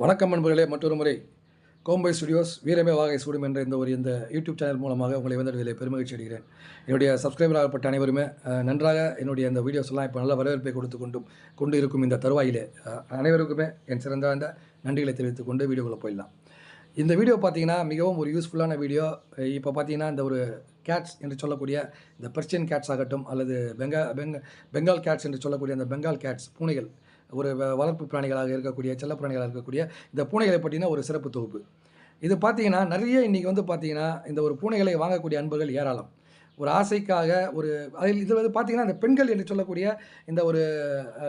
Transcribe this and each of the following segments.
வணக்கம் நண்பர்களே மற்றொரு முறை கோம்பை ஸ்டுடியோஸ் வீரமே வாகை சூடும் என்ற இந்த ஒரு இந்த யூடியூப் சேனல் மூலமாக உங்களை வந்துடுவதில் பெருமகிழ்ச்சி அடைகிறேன் என்னுடைய சப்ஸ்கிரைபர் ஆகப்பட்ட அனைவருமே நன்றாக என்னுடைய இந்த வீடியோஸ் எல்லாம் இப்போ நல்ல வரவேற்பை கொடுத்து கொண்டும் கொண்டு இருக்கும் இந்த தருவாயிலே அனைவருக்குமே என் சிறந்த நன்றிகளை தெரிவித்துக் கொண்டு வீடியோக்குள்ளே போயிடலாம். இந்த வீடியோ பார்த்தீங்கன்னா மிகவும் ஒரு யூஸ்ஃபுல்லான வீடியோ இப்போ பார்த்தீங்கன்னா இந்த ஒரு கேட்ஸ் என்று சொல்லக்கூடிய இந்த பெர்ஷியன் கேட்ஸ் ஆகட்டும் அல்லது பெங்கா பெங்க பெங்கால் கேட்ஸ் என்று சொல்லக்கூடிய அந்த பெங்கால் கேட்ஸ் பூனைகள் ஒரு வளர்ப்பு பிராணிகளாக இருக்கக்கூடிய செல்ல பிராணிகளாக இருக்கக்கூடிய இந்த பூனைகளை பற்றின ஒரு சிறப்பு தொகுப்பு. இது பார்த்தீங்கன்னா நிறைய இன்றைக்கி வந்து பார்த்தீங்கன்னா இந்த ஒரு பூனைகளை வாங்கக்கூடிய அன்பர்கள் ஏராளம். ஒரு ஆசைக்காக ஒரு அதில் இது வந்து பார்த்தீங்கன்னா இந்த பெண்கள் என்று சொல்லக்கூடிய இந்த ஒரு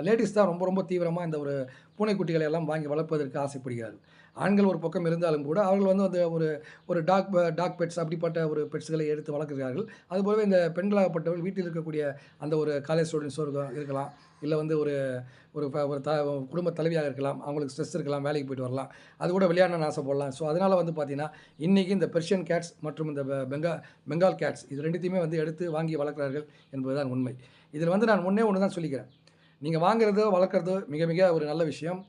லேடிஸ் தான் ரொம்ப ரொம்ப தீவிரமாக இந்த ஒரு பூனைக்குட்டிகளை எல்லாம் வாங்கி வளர்ப்பதற்கு ஆசைப்படுகிறார்கள். ஆண்கள் ஒரு பக்கம் இருந்தாலும் கூட அவர்கள் வந்து அந்த ஒரு ஒரு டாக் டாக் பெட்ஸ் அப்படிப்பட்ட ஒரு பெட்ஸ்களை எடுத்து வளர்க்குறார்கள். அதுபோலவே இந்த பெண்களாகப்பட்டவர்கள் வீட்டில் இருக்கக்கூடிய அந்த ஒரு காலேஜ் ஸ்டூடெண்ட்ஸோ இருக்கலாம். இல்லை வந்து ஒரு ஒரு ஒரு த குடும்ப தலைவியாக இருக்கலாம் அவங்களுக்கு ஸ்ட்ரெஸ் இருக்கலாம் வேலைக்கு போயிட்டு வரலாம் அது கூட விளையாடணும்னு ஆசைப்படலாம். ஸோ அதனால் வந்து பார்த்தீங்கன்னா இன்றைக்கி இந்த பெர்ஷியன் கேட்ஸ் மற்றும் இந்த பெங்கா பெங்கால் கேட்ஸ் இது ரெண்டுத்தையுமே வந்து எடுத்து வாங்கி வளர்க்குறார்கள் என்பதுதான் உண்மை. இதில் வந்து நான் முன்னே ஒன்று தான் சொல்லிக்கிறேன். நீங்கள் வாங்குறதோ வளர்க்குறதோ மிக மிக ஒரு நல்ல விஷயம்.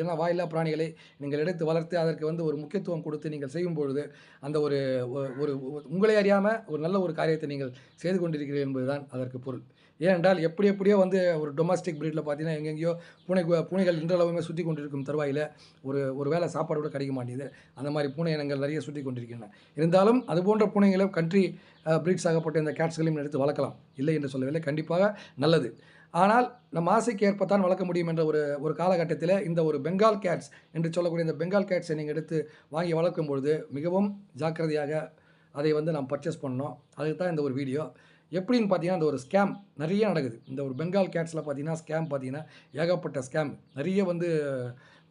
ஏன்னா வாயில்லா பிராணிகளை நீங்கள் எடுத்து வளர்த்து அதற்கு வந்து ஒரு முக்கியத்துவம் கொடுத்து நீங்கள் செய்யும் பொழுது அந்த ஒரு ஒரு உங்களை அறியாமல் ஒரு நல்ல ஒரு காரியத்தை நீங்கள் செய்து கொண்டிருக்கிறீர்கள் என்பதுதான் அதற்கு பொருள். ஏனென்றால் எப்படி எப்படியோ வந்து ஒரு டொமஸ்டிக் ப்ரீடில் பார்த்தீங்கன்னா எங்கெங்கேயோ பூனை பூனைகள் இன்றளவுமே சுற்றி கொண்டிருக்கும் தருவாயில் ஒரு ஒரு வேளை சாப்பாடு கூட கிடைக்க மாட்டேங்குது. அந்த மாதிரி பூனை இனங்கள் நிறைய சுற்றி கொண்டிருக்கின்றன. இருந்தாலும் அது போன்ற பூனைகளை கண்ட்ரி ப்ரீட்ஸ் ஆகப்பட்ட இந்த கேட்ஸ்களையும் எடுத்து வளர்க்கலாம். இல்லை என்று சொல்லவில்லை. கண்டிப்பாக நல்லது. ஆனால் நம்ம ஆசைக்கு ஏற்பத்தான் வளர்க்க முடியும் என்ற ஒரு ஒரு காலகட்டத்தில் இந்த ஒரு பெங்கால் கேட்ஸ் என்று சொல்லக்கூடிய இந்த பெங்கால் கேட்ஸை நீங்கள் எடுத்து வாங்கி வளர்க்கும் பொழுது மிகவும் ஜாக்கிரதையாக அதை வந்து நாம் பர்ச்சேஸ் பண்ணோம் அதுக்கு தான் இந்த ஒரு வீடியோ எப்படின்னு பார்த்தீங்கன்னா அந்த ஒரு ஸ்கேம் நிறைய நடக்குது. இந்த ஒரு பெங்கால் கேட்ஸில் பார்த்தீங்கன்னா ஸ்கேம் பார்த்தீங்கன்னா ஏகப்பட்ட ஸ்கேம் நிறைய வந்து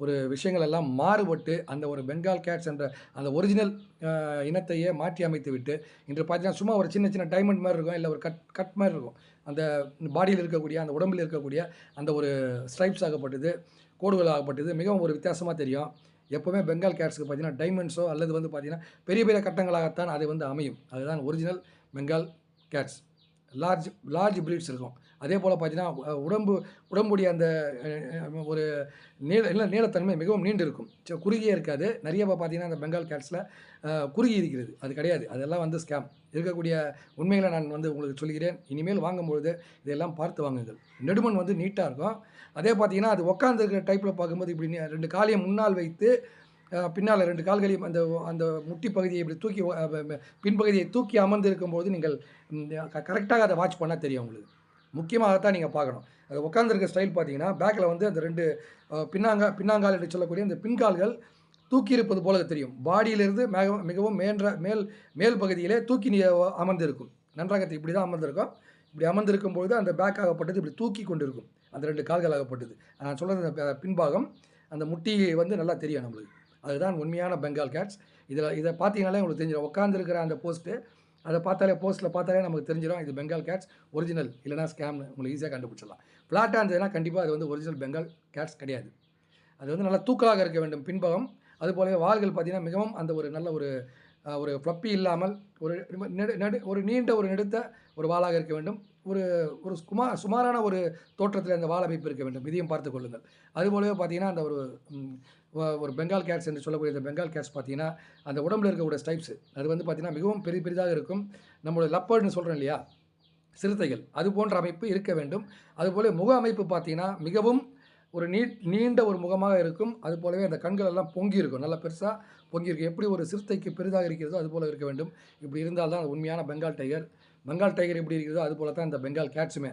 ஒரு விஷயங்கள் எல்லாம் மாறுபட்டு அந்த ஒரு பெங்கால் கேட்ஸ் என்ற அந்த ஒரிஜினல் இனத்தையே மாற்றி அமைத்து விட்டு இன்று பார்த்தீங்கன்னா சும்மா ஒரு சின்ன சின்ன டைமண்ட் மாதிரி இருக்கும். இல்லை ஒரு கட் கட் மாதிரி இருக்கும். அந்த பாடியில் இருக்கக்கூடிய அந்த உடம்பில் இருக்கக்கூடிய அந்த ஒரு ஸ்ட்ரைப்ஸ் ஆகப்பட்டது கோடுகள் ஆகப்பட்டது மிகவும் ஒரு வித்தியாசமாக தெரியும். எப்போவுமே பெங்கால் கேட்ஸுக்கு பார்த்தீங்கன்னா டைமண்ட்ஸோ அல்லது வந்து பார்த்தீங்கன்னா பெரிய பெரிய கட்டங்களாகத்தான் அது வந்து அமையும். அதுதான் original Bengal cats large large breeds இருக்கும். அதே போல் பார்த்தீங்கன்னா உடம்பு உடம்புடைய அந்த ஒரு நீள இல்லை நீளத்தன்மை மிகவும் நீண்டு இருக்கும். குறுகியே இருக்காது. நிறைய இப்போ பார்த்தீங்கன்னா அந்த பெங்கால் கேட்ஸில் குறுகி இருக்கிறது. அது கிடையாது. அதெல்லாம் வந்து ஸ்கேம் இருக்கக்கூடிய உண்மைகளை நான் வந்து உங்களுக்கு சொல்கிறேன் இனிமேல் வாங்கும்பொழுது இதெல்லாம் பார்த்து வாங்குங்கள். நெடுமன் வந்து நீட்டாக இருக்கும். அதே பார்த்தீங்கன்னா அது உட்காந்துருக்கிற டைப்பில் பார்க்கும்போது இப்படி ரெண்டு காலையை முன்னால் வைத்து பின்னால் ரெண்டு கால்களையும் அந்த அந்த முட்டி பகுதியை இப்படி தூக்கி பின்பகுதியை தூக்கி அமர்ந்து இருக்கும்போது நீங்கள் கரெக்டாக அதை வாட்ச் பண்ணால் தெரியும் உங்களுக்கு. முக்கியமாகத்தான் நீங்கள் பார்க்கணும். அது உட்காந்துருக்க ஸ்டைல் பார்த்தீங்கன்னா பேக்கில் வந்து அந்த ரெண்டு பின்னாங்க பின்னாங்கால் என்று சொல்லக்கூடிய அந்த பின்கால்கள் தூக்கி இருப்பது போல தெரியும். பாடியிலிருந்து மிக மிகவும் மேன்ற மேல் மேல் பகுதியிலே தூக்கி நீ அமர்ந்திருக்கும். நன்றாக இப்படி தான் அமர்ந்திருக்கும். இப்படி அமர்ந்திருக்கும் பொழுது அந்த பேக் ஆகப்பட்டது இப்படி தூக்கி கொண்டிருக்கும். அந்த ரெண்டு கால்கள் ஆகப்பட்டது நான் சொல்கிறது அந்த பின்பாகம். அந்த முட்டி வந்து நல்லா தெரியும் நம்மளுக்கு. அதுதான் உண்மையான பெங்கால் கேட்ஸ். இதில் இதை பார்த்தீங்கனாலே உங்களுக்கு தெரிஞ்சிடும் உட்காந்துருக்கிற அந்த போஸ்ட்டு அதை பார்த்தாலே போஸ்ட்டில் பார்த்தாலே நமக்கு தெரிஞ்சிடும் இது பெங்கால் கேட்ஸ் ஒரிஜினல் இல்லைனா ஸ்கேம்னு உங்களுக்கு ஈஸியாக கண்டுபிடிச்சிடலாம். ஃப்ளாட்டாக இருந்ததுன்னா கண்டிப்பாக அது வந்து ஒரிஜினல் பெங்கால் கேட்ஸ் கிடையாது. அது வந்து நல்லா தூக்கலாக இருக்க வேண்டும் பின்பகம். அதுபோலவே வால்கள் பார்த்தீங்கன்னா மிகவும் அந்த ஒரு நல்ல ஒரு ஒரு ஃப்ளப்பி இல்லாமல் ஒரு நெடு நெடு ஒரு நீண்ட ஒரு நெடுத்த ஒரு வாளாக இருக்க வேண்டும். ஒரு ஒரு சுமா சுமாரான ஒரு தோற்றத்தில் அந்த வால் அமைப்பு இருக்க வேண்டும். இதையும் பார்த்து கொள்ளுங்கள். அதுபோலவே பார்த்தீங்கன்னா அந்த ஒரு ஒரு பெங்கால் கேட்ஸ் என்று சொல்லக்கூடிய இந்த பெங்கால் கேட்ஸ் பார்த்தீங்கன்னா அந்த உடம்புல இருக்கக்கூடிய ஸ்டைப்ஸ் அது வந்து பார்த்தீங்கன்னா மிகவும் பெரிய பெரிதாக இருக்கும். நம்மளுடைய லப்பர்னு சொல்கிறோம் இல்லையா? சிறுத்தைகள். அது போன்ற அமைப்பு இருக்க வேண்டும். அதுபோல முக அமைப்பு பார்த்தீங்கன்னா மிகவும் ஒரு நீ நீண்ட ஒரு முகமாக இருக்கும். அது போலவே அந்த கண்கள் எல்லாம் பொங்கி இருக்கும். நல்லா பெருசாக பொங்கி இருக்கும். எப்படி ஒரு சிறுத்தைக்கு பெரிதாக இருக்கிறதோ அது போல் இருக்க வேண்டும். இப்படி இருந்தால் தான் உண்மையான பெங்கால் டைகர். பெங்கால் டைகர் எப்படி இருக்கிறதோ அது போல தான் இந்த பெங்கால் கேட்ஸுமே.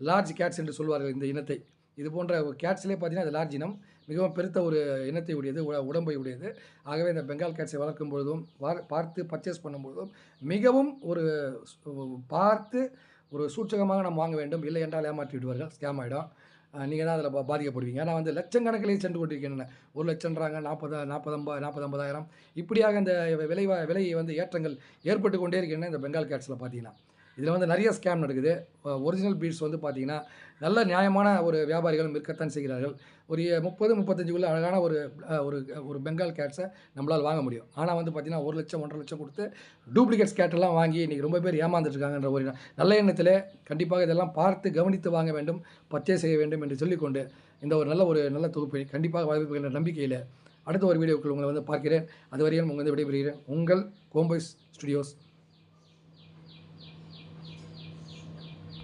லார்ஜ் கேட்ஸ் என்று சொல்வார்கள் இந்த இனத்தை. இது போன்ற கேட்ஸ்லேயே பார்த்தீங்கன்னா அது லார்ஜ் இனம். மிகவும் பெருத்த ஒரு இனத்தை உடையது உட- உடம்பை உடையது ஆகவே இந்த பெங்கால் கேட்ஸை வளர்க்கும் பொழுதும் பார்த்து பர்ச்சேஸ் பண்ணும்பொழுதும் மிகவும் ஒரு பார்த்து ஒரு சூட்சகமாக நாம் வாங்க வேண்டும். இல்லை என்றால் ஏமாற்றி விடுவார்கள் ஸ்கேம் ஆகிடும் நீங்கள் தான் அதில் பாதிக்கப்படுவீங்க. ஆனால் வந்து லட்சக்கணக்கிலே சென்று கொண்டிருக்கின்றன. ஒரு லட்சம்ன்றாங்க நாற்பது நாற்பது நாற்பதம்பதாயிரம் இப்படியாக இந்த விலை வ- விலை வந்து ஏற்றங்கள் ஏற்பட்டு கொண்டே இருக்கின்றன இந்த பெங்கால் கேட்ஸில் பார்த்தீங்கன்னா இதில் வந்து நிறைய ஸ்கேம் நடக்குது. ஒரிஜினல் பீட்ஸ் வந்து பார்த்தீங்கன்னா நல்ல நியாயமான ஒரு வியாபாரிகளும் இருக்கத்தான் செய்கிறார்கள். ஒரு முப்பது முப்பத்தஞ்சுக்குள்ள அழகான ஒரு ஒரு ஒரு பெங்கால் கேட்ஸை நம்மளால் வாங்க முடியும். ஆனால் வந்து பார்த்தீங்கன்னா ஒரு லட்சம் ஒன்றரை லட்சம் கொடுத்து டூப்ளிகேட்ஸ் கேட்டெல்லாம் வாங்கி இன்றைக்கி ரொம்ப பேர் ஏமாந்துட்டுருக்காங்கன்ற ஒரு நல்ல எண்ணத்தில் கண்டிப்பாக இதெல்லாம் பார்த்து கவனித்து வாங்க வேண்டும் பர்ச்சேஸ் செய்ய வேண்டும் என்று சொல்லிக்கொண்டு இந்த ஒரு நல்ல ஒரு நல்ல தொகுப்பை கண்டிப்பாக வாய்ப்புகள் நம்பிக்கையில் அடுத்த ஒரு வீடியோக்கள் உங்களை வந்து பார்க்கிறேன். அதுவரையும் உங்கள் வந்து விடைபெறுகிறேன். உங்கள் கோம்பைஸ் ஸ்டுடியோஸ்